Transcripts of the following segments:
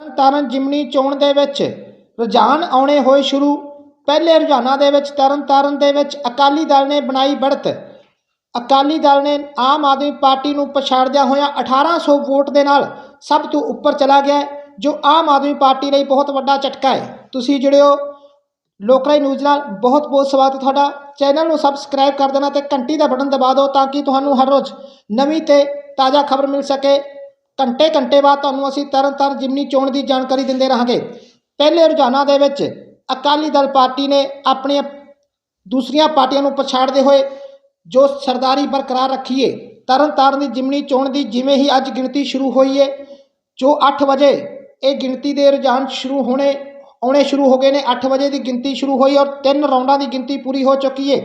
ਤਰਨਤਾਰਨ ਜਿਮਨੀ ਚੋਣ ਦੇ ਵਿੱਚ ਰੁਝਾਨ ਆਉਣੇ ਹੋਏ ਸ਼ੁਰੂ। ਪਹਿਲੇ ਰੁਝਾਨਾਂ ਦੇ ਵਿੱਚ ਤਰਨਤਾਰਨ ਦੇ ਵਿੱਚ ਅਕਾਲੀ ਦਲ ਨੇ ਬਣਾਈ ਬੜਤ ਅਕਾਲੀ ਦਲ ਨੇ ਆਮ ਆਦਮੀ ਪਾਰਟੀ ਨੂੰ ਪਛਾੜਦਿਆਂ ਹੋਇਆਂ 1800 ਵੋਟ ਦੇ ਨਾਲ ਸਭ ਤੋਂ ਉੱਪਰ ਚਲਾ ਗਿਆ ਜੋ ਆਮ ਆਦਮੀ ਪਾਰਟੀ ਲਈ ਬਹੁਤ ਵੱਡਾ ਝਟਕਾ ਹੈ। ਤੁਸੀਂ ਜਿਹੜੇ ਹੋ ਲੋਕਰਾਈ ਨਿਊਜ਼ ਨਾਲ। ਬਹੁਤ ਬਹੁਤ ਸਵਾਗਤ ਤੁਹਾਡਾ। ਚੈਨਲ ਨੂੰ ਸਬਸਕ੍ਰਾਈਬ ਕਰ ਦੇਣਾ ਤੇ ਘੰਟੀ ਦਾ ਬਟਨ ਦਬਾ ਦਿਓ ਤਾਂ ਕਿ ਤੁਹਾਨੂੰ ਹਰ ਰੋਜ਼ ਨਵੀਂ ਤੇ ਤਾਜ਼ਾ ਖਬਰ ਮਿਲ ਸਕੇ। ਘੰਟੇ ਘੰਟੇ ਬਾਅਦ ਤੁਹਾਨੂੰ ਅਸੀਂ ਤਰਨਤਾਰਨ ਜਿਮਨੀ ਚੋਣ ਦੀ ਜਾਣਕਾਰੀ ਦਿੰਦੇ ਰਹਾਂਗੇ। ਪਹਿਲੇ ਰੁਝਾਨਾਂ ਦੇ ਵਿੱਚ ਅਕਾਲੀ ਦਲ ਪਾਰਟੀ ਨੇ ਆਪਣੀਆਂ ਦੂਸਰੀਆਂ ਪਾਰਟੀਆਂ ਨੂੰ ਪਛਾੜਦੇ ਹੋਏ ਜੋ ਸਰਦਾਰੀ ਬਰਕਰਾਰ ਰੱਖੀਏ ਤਰਨ ਤਾਰਨ ਦੀ ਜਿਮਨੀ ਚੋਣ ਦੀ ਜਿਵੇਂ ਹੀ ਅੱਜ ਗਿਣਤੀ ਸ਼ੁਰੂ ਹੋਈ ਹੈ ਜੋ 8 ਵਜੇ ਇਹ ਗਿਣਤੀ ਦੇ ਰੁਝਾਨ ਸ਼ੁਰੂ ਹੋਣੇ, ਆਉਣੇ ਸ਼ੁਰੂ ਹੋ ਗਏ ਨੇ। 8 ਵਜੇ ਦੀ ਗਿਣਤੀ ਸ਼ੁਰੂ ਹੋਈ ਔਰ ਤਿੰਨ ਰਾਉਂਡਾਂ ਦੀ ਗਿਣਤੀ ਪੂਰੀ ਹੋ ਚੁੱਕੀ ਹੈ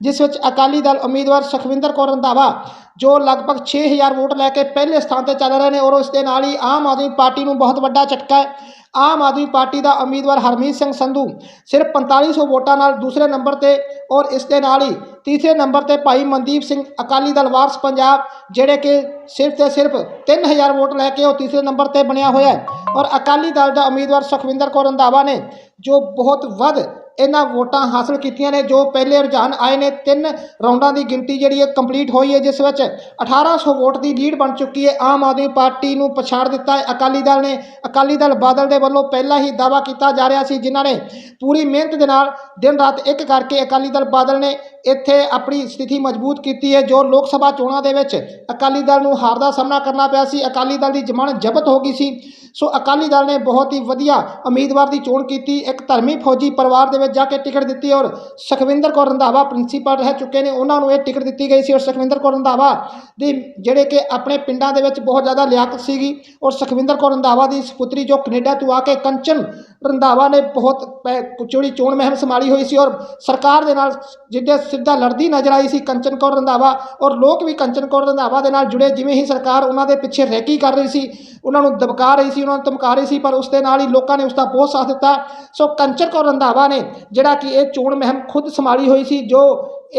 ਜਿਸ ਵਿੱਚ ਅਕਾਲੀ ਦਲ ਉਮੀਦਵਾਰ ਸੁਖਵਿੰਦਰ ਕੌਰ ਰੰਧਾਵਾ, ਜੋ ਲਗਭਗ 6000 ਵੋਟ ਲੈ ਕੇ ਪਹਿਲੇ ਸਥਾਨ ਤੇ ਚੱਲ ਰਹੇ ਨੇ, ਔਰ ਉਸ ਦੇ ਨਾਲ ਹੀ ਆਮ ਆਦਮੀ ਪਾਰਟੀ ਨੂੰ ਬਹੁਤ ਵੱਡਾ ਝਟਕਾ ਹੈ। ਆਮ ਆਦਮੀ ਪਾਰਟੀ ਦਾ ਉਮੀਦਵਾਰ ਹਰਮੀਤ ਸਿੰਘ ਸੰਧੂ ਸਿਰਫ 4500 ਵੋਟਾਂ ਨਾਲ ਦੂਸਰੇ ਨੰਬਰ ਤੇ, ਔਰ ਇਸ ਦੇ ਨਾਲ ਹੀ ਤੀਸਰੇ ਨੰਬਰ ਤੇ ਭਾਈ ਮਨਦੀਪ ਸਿੰਘ, ਅਕਾਲੀ ਦਲ ਵਾਰਸ ਪੰਜਾਬ, ਜਿਹੜੇ ਕਿ ਸਿਰਫ ਤੇ ਸਿਰਫ 3000 ਵੋਟ ਲੈ ਕੇ ਉਹ ਤੀਸਰੇ ਨੰਬਰ ਤੇ ਬਣਿਆ ਹੋਇਆ ਹੈ। ਔਰ ਅਕਾਲੀ ਦਲ ਦਾ ਉਮੀਦਵਾਰ ਸੁਖਵਿੰਦਰ ਕੌਰ ਰੰਧਾਵਾ ਨੇ, ਜੋ ਬਹੁਤ ਵੱਧ ਇਹਨਾਂ ਵੋਟਾਂ ਹਾਸਲ ਕੀਤੀਆਂ ਨੇ, ਜੋ ਪਹਿਲੇ ਰੁਝਾਨ ਆਏ ਨੇ, ਤਿੰਨ ਰਾਉਂਡਾਂ ਦੀ ਗਿਣਤੀ ਜਿਹੜੀ ਹੈ ਕੰਪਲੀਟ ਹੋਈ ਹੈ, ਜਿਸ ਵਿੱਚ 1800 ਵੋਟ ਦੀ ਲੀਡ ਬਣ ਚੁੱਕੀ ਹੈ। ਆਮ ਆਦਮੀ ਪਾਰਟੀ ਨੂੰ ਪਛਾੜ ਦਿੱਤਾ ਹੈ। ਅਕਾਲੀ ਦਲ ਨੇ, ਅਕਾਲੀ ਦਲ ਬਾਦਲ ਦੇ ਵੱਲੋਂ ਪਹਿਲਾਂ ਹੀ ਦਾਵਾ ਕੀਤਾ ਜਾ ਰਿਹਾ ਸੀ, ਜਿਨ੍ਹਾਂ ਨੇ ਪੂਰੀ ਮਿਹਨਤ ਦੇ ਨਾਲ ਦਿਨ ਰਾਤ ਇੱਕ ਕਰਕੇ ਅਕਾਲੀ ਦਲ ਬਾਦਲ ਨੇ ਇੱਥੇ ਆਪਣੀ ਸਥਿਤੀ ਮਜ਼ਬੂਤ ਕੀਤੀ ਹੈ, ਜੋ ਲੋਕ ਸਭਾ ਚੋਣਾਂ ਦੇ ਵਿੱਚ ਅਕਾਲੀ ਦਲ ਨੂੰ ਹਾਰ ਦਾ ਸਾਹਮਣਾ ਕਰਨਾ ਪਿਆ ਸੀ। ਅਕਾਲੀ ਦਲ ਦੀ ਜ਼ਮਾਨਤ ਜ਼ਬਤ ਹੋ ਗਈ ਸੀ। ਸੋ ਅਕਾਲੀ ਦਲ ਨੇ ਬਹੁਤ ਹੀ ਵਧੀਆ ਉਮੀਦਵਾਰ ਦੀ ਚੋਣ ਕੀਤੀ। ਇੱਕ ਧਰਮੀ ਫੌਜੀ ਪਰਿਵਾਰ ਦੇ ਵਿੱਚ ਜਾ ਕੇ ਟਿਕਟ ਦਿੱਤੀ ਔਰ ਸੁਖਵਿੰਦਰ ਕੌਰ ਰੰਧਾਵਾ ਪ੍ਰਿੰਸੀਪਲ ਰਹਿ ਚੁੱਕੇ ਨੇ, ਉਹਨਾਂ ਨੂੰ ਇਹ ਟਿਕਟ ਦਿੱਤੀ ਗਈ ਸੀ ਔਰ ਸੁਖਵਿੰਦਰ ਕੌਰ ਰੰਧਾਵਾ ਦੀ ਜਿਹੜੇ ਕਿ ਆਪਣੇ ਪਿੰਡਾਂ ਦੇ ਵਿੱਚ ਬਹੁਤ ਜ਼ਿਆਦਾ ਲਿਆਕਤ ਸੀਗੀ ਔਰ ਸੁਖਵਿੰਦਰ ਕੌਰ ਰੰਧਾਵਾ ਦੀ ਸੁਪੁੱਤਰੀ ਜੋ ਕੈਨੇਡਾ ਤੋਂ ਆ ਕੇ ਕੰਚਨ ਰੰਧਾਵਾ ਨੇ ਬਹੁਤ ਪੈ- ਜਿਹੜੀ ਚੋਣ ਮਹਿਮ ਸੰਭਾਲੀ ਹੋਈ ਸੀ ਔਰ ਸਰਕਾਰ ਦੇ ਨਾਲ ਜਿੱਦੇ ਸਿੱਧਾ ਲੜਦੀ ਨਜ਼ਰ ਆਈ ਸੀ ਕੰਚਨ ਕੌਰ ਰੰਧਾਵਾ ਔਰ ਲੋਕ ਵੀ ਕੰਚਨ ਕੌਰ ਰੰਧਾਵਾ ਦੇ ਨਾਲ ਜੁੜੇ, ਜਿਵੇਂ ਹੀ ਸਰਕਾਰ ਉਹਨਾਂ ਦੇ ਪਿੱਛੇ ਰੈਕੀ ਕਰ ਰਹੀ ਸੀ, ਉਹਨਾਂ ਨੂੰ ਦਬਕਾ ਰਹੀ ਸੀ, ਉਹਨਾਂ ਨੂੰ ਧਮਕਾ ਰਹੀ ਸੀ, ਪਰ ਉਸ ਦੇ ਨਾਲ ਹੀ ਲੋਕਾਂ ਨੇ ਉਸ ਦਾ ਬਹੁਤ ਸਾਥ ਦਿੱਤਾ। ਸੋ ਕੰਚਨ ਕੌਰ ਰੰਧਾਵਾ ਨੇ ਜਿਹੜਾ ਕਿ ਇਹ ਚੋਣ ਮਹਿਮ ਖੁਦ ਸੰਭਾਲੀ ਹੋਈ ਸੀ, ਜੋ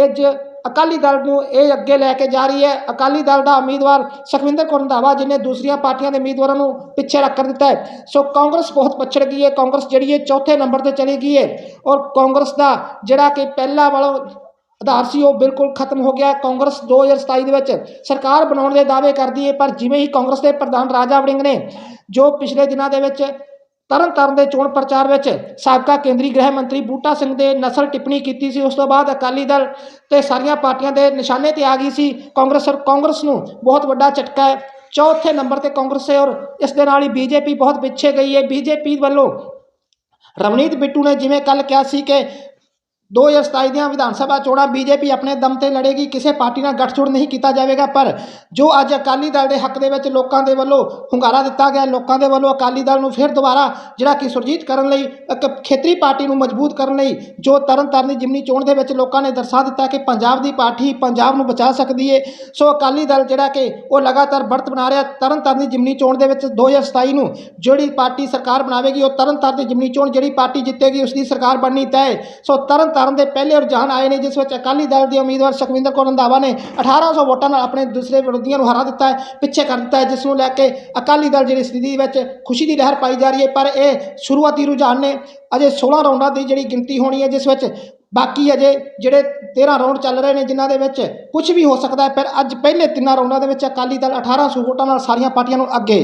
ਅੱਜ ਅਕਾਲੀ ਦਲ ਨੂੰ ਇਹ ਅੱਗੇ ਲੈ ਕੇ ਜਾ ਰਹੀ ਹੈ। ਅਕਾਲੀ ਦਲ ਦਾ ਉਮੀਦਵਾਰ ਸੁਖਵਿੰਦਰ ਕੌਰ ਰੰਧਾਵਾ, ਜਿਹਨੇ ਦੂਸਰੀਆਂ ਪਾਰਟੀਆਂ ਦੇ ਉਮੀਦਵਾਰਾਂ ਨੂੰ ਪਿੱਛੇ ਰੱਖ ਕਰ ਦਿੱਤਾ ਹੈ। ਸੋ ਕਾਂਗਰਸ ਬਹੁਤ ਪਛੜ ਗਈ ਹੈ। ਕਾਂਗਰਸ ਜਿਹੜੀ ਹੈ ਚੌਥੇ ਨੰਬਰ ਤੇ ਚਲੀ ਗਈ ਹੈ ਔਰ ਕਾਂਗਰਸ ਦਾ ਜਿਹੜਾ ਕਿ ਪਹਿਲਾ ਵਾਲਾ ਆਧਾਰ ਸੀ, ਉਹ ਬਿਲਕੁਲ ਖਤਮ ਹੋ ਗਿਆ। ਹੈ। ਕਾਂਗਰਸ 2027 ਦੇ ਵਿੱਚ ਸਰਕਾਰ ਬਣਾਉਣ ਦੇ ਦਾਅਵੇ ਕਰਦੀ ਹੈ, ਪਰ ਜਿਵੇਂ ਹੀ ਕਾਂਗਰਸ ਦੇ ਪ੍ਰਧਾਨ ਰਾਜਾ ਵੜਿੰਗ ਨੇ, ਜੋ ਪਿਛਲੇ ਦਿਨਾਂ ਦੇ ਵਿੱਚ ਤਰਨ ਤਾਰਨ ਦੇ ਚੋਣ ਪ੍ਰਚਾਰ ਵਿੱਚ ਸਾਬਕਾ ਕੇਂਦਰੀ ਗ੍ਰਹਿ ਮੰਤਰੀ ਬੂਟਾ ਸਿੰਘ ਦੇ ਨਸਲ ਟਿੱਪਣੀ ਕੀਤੀ ਸੀ, ਉਸ ਤੋਂ ਬਾਅਦ ਅਕਾਲੀ ਦਲ ਤੇ ਸਾਰੀਆਂ ਪਾਰਟੀਆਂ ਦੇ ਨਿਸ਼ਾਨੇ ਤੇ ਆ ਗਈ ਸੀ। ਕਾਂਗਰਸ ਔਰ ਕਾਂਗਰਸ ਨੂੰ ਬਹੁਤ ਵੱਡਾ ਝਟਕਾ ਹੈ। ਚੌਥੇ ਨੰਬਰ ਤੇ ਕਾਂਗਰਸ ਹੈ ਔਰ ਇਸ ਦੇ ਨਾਲ ਹੀ ਬੀਜੇਪੀ ਬਹੁਤ ਪਿੱਛੇ ਗਈ ਹੈ। ਬੀਜੇਪੀ ਵੱਲੋਂ ਰਵਨੀਤ ਬਿੱਟੂ ਨੇ ਜਿਵੇਂ ਕੱਲ ਕਿਹਾ ਸੀ ਕਿ 2027 ਦੀਆਂ ਵਿਧਾਨ ਸਭਾ ਚੋਣਾਂ ਬੀਜੇਪੀ ਆਪਣੇ ਦਮ ਤੇ ਲੜੇਗੀ, ਕਿਸੇ ਪਾਰਟੀ ਨਾਲ ਗੱਠਜੋੜ ਨਹੀਂ ਕੀਤਾ ਜਾਵੇਗਾ, ਪਰ ਜੋ ਅੱਜ ਅਕਾਲੀ ਦਲ ਦੇ ਹੱਕ ਦੇ ਵਿੱਚ ਲੋਕਾਂ ਦੇ ਵੱਲੋਂ ਹੁੰਗਾਰਾ ਦਿੱਤਾ ਗਿਆ, ਲੋਕਾਂ ਦੇ ਵੱਲੋਂ ਅਕਾਲੀ ਦਲ ਨੂੰ ਫਿਰ ਦੁਬਾਰਾ ਜਿਹੜਾ ਕਿ ਸੁਰਜੀਤ ਕਰਨ ਲਈ, ਇੱਕ ਖੇਤਰੀ ਪਾਰਟੀ ਨੂੰ ਮਜ਼ਬੂਤ ਕਰਨ ਲਈ ਜੋ ਤਰਨਤਾਰਨ ਦੀ ਜਿਮਨੀ ਚੋਣ ਦੇ ਵਿੱਚ ਲੋਕਾਂ ਨੇ ਦਰਸਾ ਦਿੱਤਾ ਕਿ ਪੰਜਾਬ ਦੀ ਪਾਰਟੀ ਪੰਜਾਬ ਨੂੰ ਬਚਾ ਸਕਦੀ ਹੈ ਸੋ ਅਕਾਲੀ ਦਲ ਜਿਹੜਾ ਕਿ ਉਹ ਲਗਾਤਾਰ ਬੜਤ ਬਣਾ ਰਿਹਾ, ਤਰਨਤਾਰਨ ਦੀ ਜਿਮਨੀ ਚੋਣ ਦੇ ਵਿੱਚ 2027 ਨੂੰ ਜਿਹੜੀ ਪਾਰਟੀ ਸਰਕਾਰ ਬਣਾਵੇਗੀ, ਉਹ ਤਰਨਤਾਰਨ ਦੀ ਜਿਮਨੀ ਚੋਣ ਜਿਹੜੀ ਪਾਰਟੀ ਜਿੱਤੇਗੀ ਉਸ ਦੀ ਸਰਕਾਰ ਬਣਨੀ ਤੈਅ। ਸੋ ਤਰਨ ਤਾਰਨ ਦੇ ਪਹਿਲੇ ਰੁਝਾਨ ਆਏ ਨੇ, ਜਿਸ ਵਿੱਚ ਅਕਾਲੀ ਦਲ ਦੇ ਉਮੀਦਵਾਰ ਸੁਖਵਿੰਦਰ ਕੌਰ ਰੰਧਾਵਾ ਨੇ 1800 ਵੋਟਾਂ ਨਾਲ ਆਪਣੇ ਦੂਸਰੇ ਵਿਰੋਧੀਆਂ ਨੂੰ ਹਰਾ ਦਿੱਤਾ ਹੈ, ਪਿੱਛੇ ਕਰ ਦਿੱਤਾ ਹੈ, ਜਿਸ ਨੂੰ ਲੈ ਕੇ ਅਕਾਲੀ ਦਲ ਜਿਹੜੀ ਸਥਿਤੀ ਵਿੱਚ ਖੁਸ਼ੀ ਦੀ ਲਹਿਰ ਪਾਈ ਜਾ ਰਹੀ ਹੈ, ਪਰ ਇਹ ਸ਼ੁਰੂਆਤੀ ਰੁਝਾਨ ਨੇ ਅਜੇ 16 ਰਾਉਂਡਾਂ ਦੀ ਜਿਹੜੀ ਗਿਣਤੀ ਹੋਣੀ ਹੈ, ਜਿਸ ਵਿੱਚ ਬਾਕੀ ਅਜੇ ਜਿਹੜੇ 13 ਰਾਉਂਡ ਚੱਲ ਰਹੇ ਨੇ, ਜਿਨ੍ਹਾਂ ਦੇ ਵਿੱਚ ਕੁਝ ਵੀ ਹੋ ਸਕਦਾ ਹੈ, ਪਰ ਅੱਜ ਪਹਿਲੇ ਤਿੰਨਾਂ ਰਾਉਂਡਾਂ ਦੇ ਵਿੱਚ ਅਕਾਲੀ ਦਲ 1800 ਵੋਟਾਂ ਨਾਲ ਸਾਰੀਆਂ ਪਾਰਟੀਆਂ ਨੂੰ ਅੱਗੇ